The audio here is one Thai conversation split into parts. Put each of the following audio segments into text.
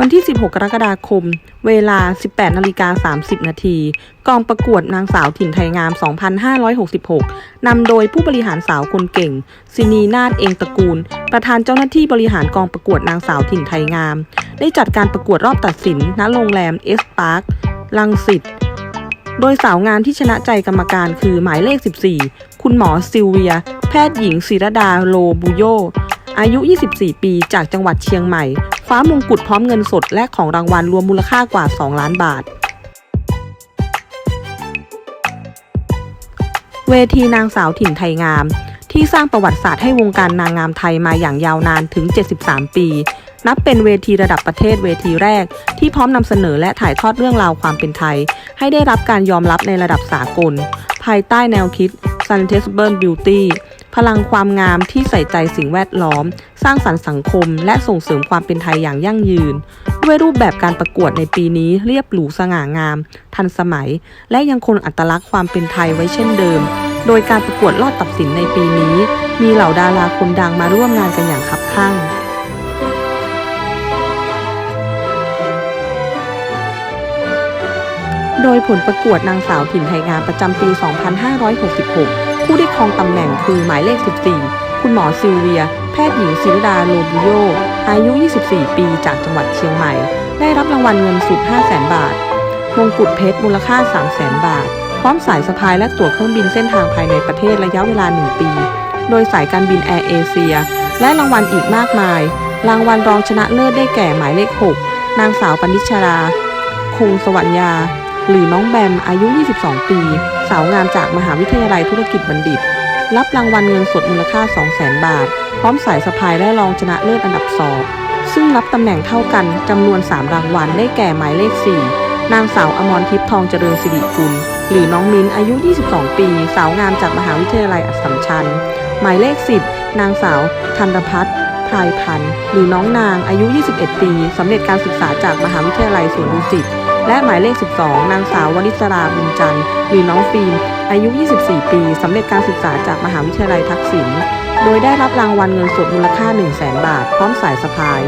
วันที่ 16 กรกฎาคม เวลา 18 นาฬิกา 30 นาที กองประกวดนางสาวถิ่นไทยงาม 2566 นำโดยผู้บริหารสาวคนเก่งซินีนาฏเองตระกูล ประธานเจ้าหน้าที่บริหารกองประกวดนางสาวถิ่นไทยงาม ได้จัดการประกวดรอบตัดสิน ณ โรงแรมเอสปาร์คลังสิต โดยสาวงามที่ชนะใจกรรมการคือหมายเลข 14 คุณหมอซิลเวีย แพทย์หญิงศิรดาโลบุโยอายุ 24 ปี จากจังหวัดเชียงใหม่ คว้ามงกุฎพร้อมเงินสดและของรางวัลรวมมูลค่ากว่า 2 ล้านบาท เวทีนางสาวถิ่นไทยงาม ที่สร้างประวัติศาสตร์ให้วงการนางงามไทยมาอย่างยาวนานถึง 73 ปี นับเป็นเวทีระดับประเทศเวทีแรก ที่พร้อมนำเสนอและถ่ายทอดเรื่องราวความเป็นไทย ให้ได้รับการยอมรับในระดับสากล ภายใต้แนวคิด Sustainable Beauty พลังความงามที่ใส่ใจสิ่งแวดล้อม สร้างสรรค์สังคม และส่งเสริมความเป็นไทยอย่างยั่งยืน ด้วยรูปแบบการประกวดในปีนี้เรียบหรูสง่างาม ทันสมัย และยังคงอัตลักษณ์ความเป็นไทยไว้เช่นเดิม โดยการประกวดลอดตัดสินในปีนี้ มีเหล่าดาราคนดังมาร่วมงานกันอย่างคับคั่งโดยผลประกวดนางสาวถิ่นไทยงามประจำปี 2566 ผู้ได้ครองตำแหน่งคือหมายเลข 14 คุณหมอซิลเวีย แพทย์หญิงศิรดาโลบุโย อายุ 24 ปีจากจังหวัดเชียงใหม่ ได้รับรางวัลเงินสุด 500,000 บาท มงกุฎเพชรมูลค่า 300,000 บาท พร้อมสายสะพายและตั๋วเครื่องบินเส้นทางภายในประเทศระยะเวลา 1 ปี โดยสายการบินแอร์เอเชีย และรางวัลอีกมากมาย รางวัลรองชนะเลิศได้แก่หมายเลข 6 นางสาวปณิชรา คงสวัญญา หรือน้องแบมอายุ 22 ปี สาวงามจากมหาวิทยาลัยธุรกิจบัณฑิต รับรางวัลเงินสดมูลค่า 200,000 บาท พร้อมสายสะพายและรองชนะเลิศอันดับ2ซึ่งรับตำแหน่งเท่ากันจำนวน 3 รางวัลได้แก่หมายเลข 4 นางสาวอมรทิพย์ทองเจริญสิริกุล หรือน้องมิ้นอายุ 22 ปี สาวงามจากมหาวิทยาลัยอัสสัมชัญ หมายเลข 10 นางสาวธันรพัฒน์พรายพันธ์ หรือน้องนางอายุ 21 ปีสำเร็จการศึกษาจากมหาวิทยาลัยสวนดุสิต และหมายเลข 12 นางสาววนิศราบุญจันทร์หรือน้องฟิล์ม อายุ 24 ปีสำเร็จการศึกษาจากมหาวิทยาลัยทักษิณ โดยได้รับรางวัลเงินสดมูลค่า 1 0 0 0 0แบาท พร้อมสายสะพาย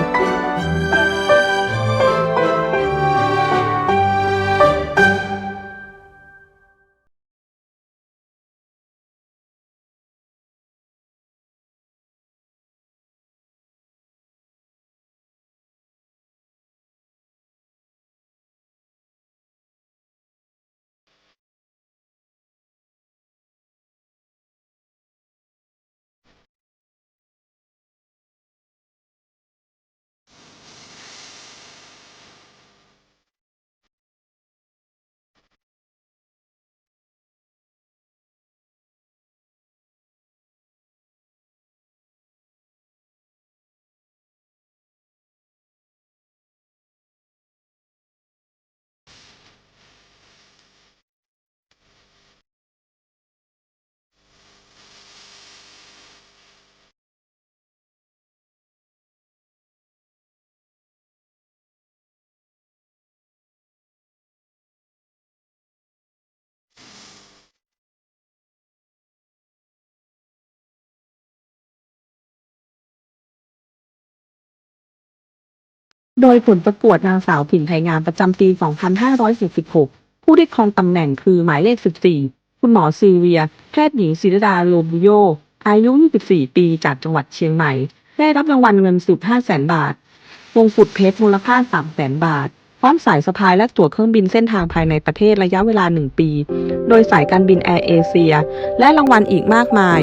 โดยผลประกวดนางสาวผินไทยงามประจำปี 2546 ผู้ได้ครองตำแหน่งคือหมายเลข 14 คุณหมอซีเวีย แพทย์หญิงศิรดาโลบุโย อายุ 24 ปีจากจังหวัดเชียงใหม่ ได้รับรางวัลเงินสุด500,000บาท วงกุฎเพชรมูลค่า300,000 บาท พร้อมสายสะพายและตั๋วเครื่องบินเส้นทางภายในประเทศระยะเวลา 1 ปี โดยสายการบินแอร์เอเชีย และรางวัลอีกมากมาย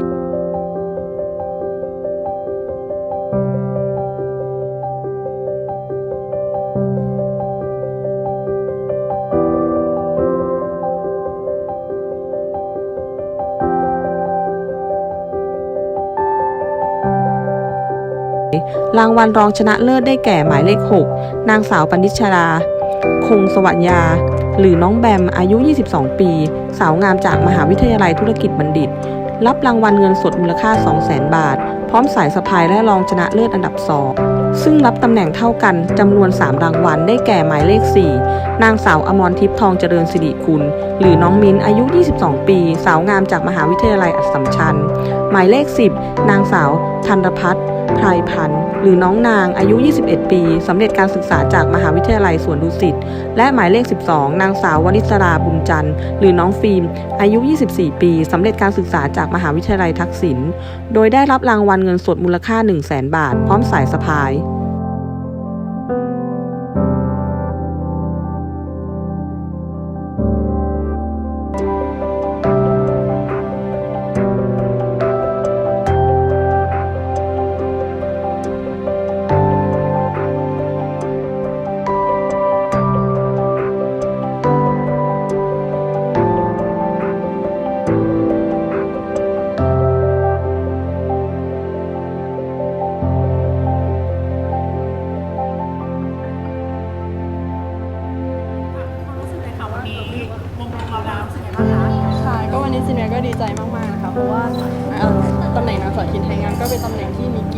รางวัลรองชนะเลิศได้แก่หมายเลข 6 นางสาวปณิชรา คงสวัญญาหรือน้องแบม อายุ 22 ปี สาวงามจากมหาวิทยาลัยธุรกิจบัณฑิต รับรางวัลเงินสดมูลค่า 200,000 บาท พร้อมสายสะพายและรองชนะเลิศอันดับ 2 ซึ่งรับตำแหน่งเท่ากันจำนวน 3 รางวัลได้แก่หมายเลข 4 นางสาวอมรทิพย์ทองเจริญสิริกุลหรือน้องมิ้นอายุ 22 ปี สาวงามจากมหาวิทยาลัยอัสสัมชัญ หมายเลข 10 นางสาวธันรพัฒน์ พรายพันธ์ หรือน้องนางอายุ 21 ปีสำเร็จการศึกษาจากมหาวิทยาลัยสวนดุสิต และหมายเลข 12 นางสาววนิสราบุญจันทร์ หรือน้องฟิล์ม อายุ 24 ปีสำเร็จการศึกษาจากมหาวิทยาลัยทักษิณ โดยได้รับรางวัลเงินสดมูลค่า 1 0 0 0 0แบาท พร้อมสายสะพาย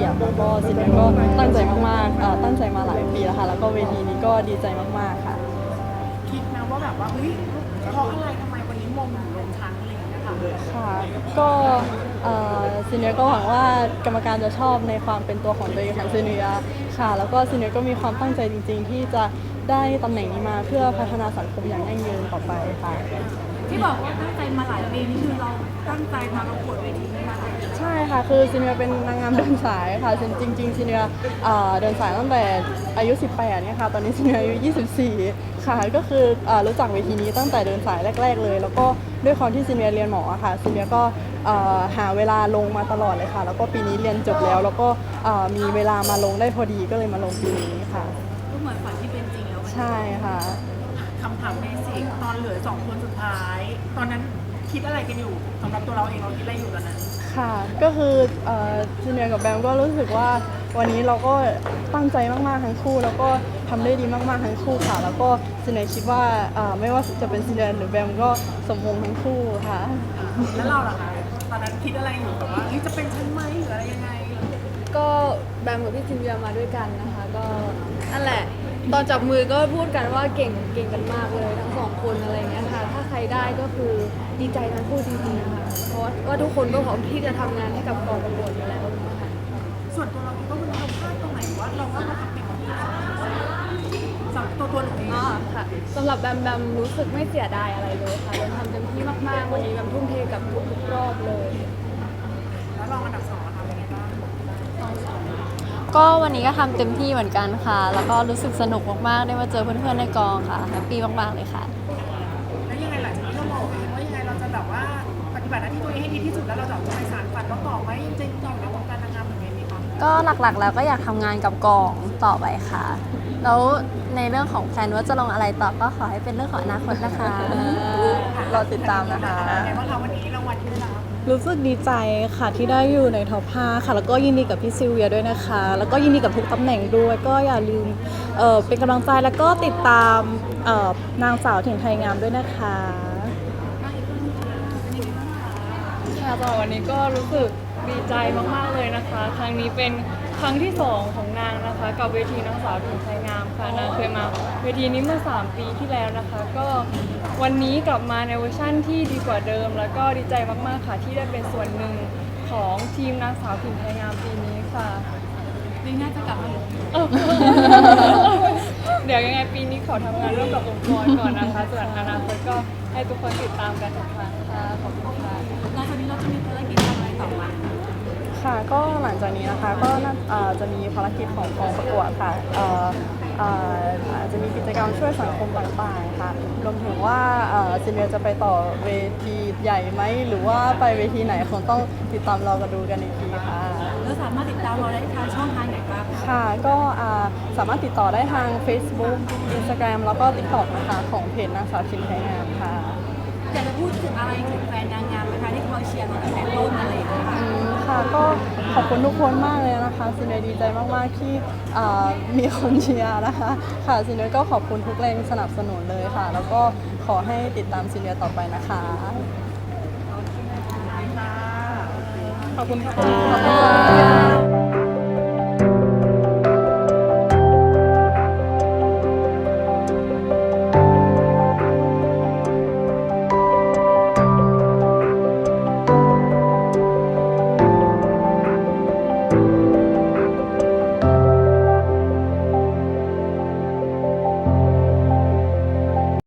ยรติแล้วก็ซีเนียก็ตั้งใจมากๆเอ่อตั้งใจมาหลายปีแล้วค่ะ แล้วก็เวทีนี้ก็ดีใจมากๆค่ะ คิดนะว่าแบบว่าเฮ้ยเพราะอะไรทำไมวันนี้วงถึงลงชั้นอะไรอย่างเงี้ยค่ะค่ะก็เอ่อซีเนียก็หวังว่ากรรมการจะชอบในความเป็นตัวของตัวเองของซีเนียค่ะ แล้วก็ซีเนียก็มีความตั้งใจจริง ๆ ที่จะได้ตำแหน่งนี้มาเพื่อพัฒนาสังคมอย่างยั่งยืนต่อไปค่ะ ที่บอกว่าตั้งใจมาหลายปีนี่คือเราตั้งใจมาประกวดเวทีนี้มาหลายปีใช่ค่ะ คือซีเนียเป็นนางงามเดินสายค่ะจริงจริงๆซีเนียเอ่อเดินสายตั้งแต่อายุ 18เนี่ยค่ะตอนนี้ซีเนียอายุ 24 ค่ะ ก็คือเอ่อรู้จักเวทีนี้ตั้งแต่เดินสายแรก ๆ เลย แล้วก็ด้วยความที่ซีเนียเรียนหมออะค่ะซีเนียก็เอ่อหาเวลาลงมาตลอดเลยค่ะ แล้วก็ปีนี้เรียนจบแล้ว แล้วก็เอ่อมีเวลามาลงได้พอดีก็เลยมาลงปีนี้ค่ะก็เหมือนฝันที่เป็นจริงแล้ววันนี้ใช่ค่ะ คำถามเบสิกตอนเหลือสองคนสุดท้าย ตอนนั้นคิดอะไรกันอยู่สำหรับตัวเราเองเราคิดอะไรอยู่ตอนนั้น ค่ะ ก็คือเอ่อซีเนียกับแบมก็รู้สึกว่าวันนี้เราก็ตั้งใจมากๆทั้งคู่ แล้วก็ทำได้ดีมากๆทั้งคู่ค่ะ แล้วก็ซีเนียคิดว่าเอ่อไม่ว่าจะเป็นซีเนียหรือแบมก็สมมงทั้งคู่ค่ะ แล้วเราล่ะคะตอนนั้นคิดอะไรอยู่แบบว่าเฮ้ยจะเป็นฉันไหมหรืออะไรยังไง ก็แบมกับพี่ซินเวียมาด้วยกันนะคะ ก็นั่นแหละ ตอนจับมือก็พูดกันว่าเก่งเก่งกันมากเลยทั้งสองคนอะไรเงี้ยค่ะ ถ้าใครได้ก็คือดีใจทั้งคู่จริงๆนะคะเพราะว่าทุกคนก็พร้อมที่จะทำงานให้กับกองประกวดอยู่แล้วนะคะส่วนตัวเราคิดว่ามันเราพลาดตรงไหนว่าเราว่าเราทำเป็นของเราสำหรับตัวตัวหนูเองอ๋อค่ะสำหรับแบมแบมรู้สึกไม่เสียดายอะไรเลยค่ะแบมทำเต็มที่มากๆวันนี้แบมทุ่มเทกับทุกๆรอบเลย แล้วรองอันดับสองอะคะเป็นไงบ้าง ก็วันนี้ก็ทำเต็มที่เหมือนกันค่ะ แล้วก็รู้สึกสนุกมากๆ ได้มาเจอเพื่อนๆในกองค่ะแฮปปี้มากๆเลยค่ะ แล้วยังไงหลังจากนี้เรามองเองว่ายังไงเราจะแบบว่าปฏิบัติหน้าที่ตัวเองให้ดีที่สุดแล้วเราจะไปสานฝันเราต่อไหมจริงๆต่อในวงการนางงามเหมือนกันไหมคะก็หลักๆแล้วก็อยากทำงานกับกองต่อไปค่ะ แล้วในเรื่องของแพลนว่าจะลงอะไรต่อก็ขอให้เป็นเรื่องของอนาคตนะคะรอติดตามนะคะเป็นไงบ้างคะวันนี้รางวัลที่ได้รับ รู้สึกดีใจค่ะที่ได้อยู่ในท็อป5ค่ะ แล้วก็ยินดีกับพี่ซิลเวียด้วยนะคะ แล้วก็ยินดีกับทุกตำแหน่งด้วย ก็อย่าลืมเเป็นกำลังใจแล้วก็ติดตามนางสาวถิ่นไทยงามด้วยนะคะค่ะวันนี้ก็รู้สึกดีใจมาก ๆ เลยนะคะ ครั้งนี้เป็น ครั้งที่2ของนางนะคะ กับเวทีนางสาวถิ่นไทยงามค่ะนางเคยมาเวทีนี้เมื่อ 3 ปีที่แล้วนะคะ ก็วันนี้กลับมาในเวอร์ชั่นที่ดีกว่าเดิม แล้วก็ดีใจมากๆค่ะที่ได้เป็นส่วนหนึ่งของทีมนางสาวถิ่นไทยงามปีนี้ค่ะปีหน้าจะกลับมาอีกเดี๋ยวยังไงปีนี้ขอทำงานร่วมกับองค์กรก่อนนะคะส่วนอนาคตก็ให้ทุกคนติดตามกันนะคะค่ะขอบคุณค่ะหลังจากนี้เราจะมีภารกิจทำอะไรต่อมา ค่ะ ก็หลังจากนี้นะคะ ก็น่าเอ่อจะมีภารกิจของกองประกวดค่ะเอ่อเอ่ออาจจะมีกิจกรรมช่วยสังคมต่างๆค่ะ รวมถึงว่าเอ่อซีเนียจะไปต่อเวทีใหญ่ไหม หรือว่าไปเวทีไหนคงต้องติดตามเรากันดูกันอีกทีค่ะ แล้วสามารถติดตามเราได้ทางช่องทางไหนบ้างคะค่ะ ก็อ่าสามารถติดต่อได้ทาง Facebook Instagram แล้วก็ TikTok นะคะ ของเพจนางสาวชินไทยงามค่ะ อยากจะพูดถึงอะไรถึงแฟนนางงามไหมคะที่คอยเชียร์เราตั้งแต่ต้นอะไรอย่างเงี้ยค่ะ อืมค่ะ ก็ขอบคุณทุกคนมากเลยนะคะซินเนยดีใจมากๆที่อ่ามีคนเชียร์นะคะ ค่ะซินเนยก็ขอบคุณทุกแรงสนับสนุนเลยค่ะ แล้วก็ขอให้ติดตามซินเนยต่อไปนะคะขอบคุณค่ะขอบคุณค่ะ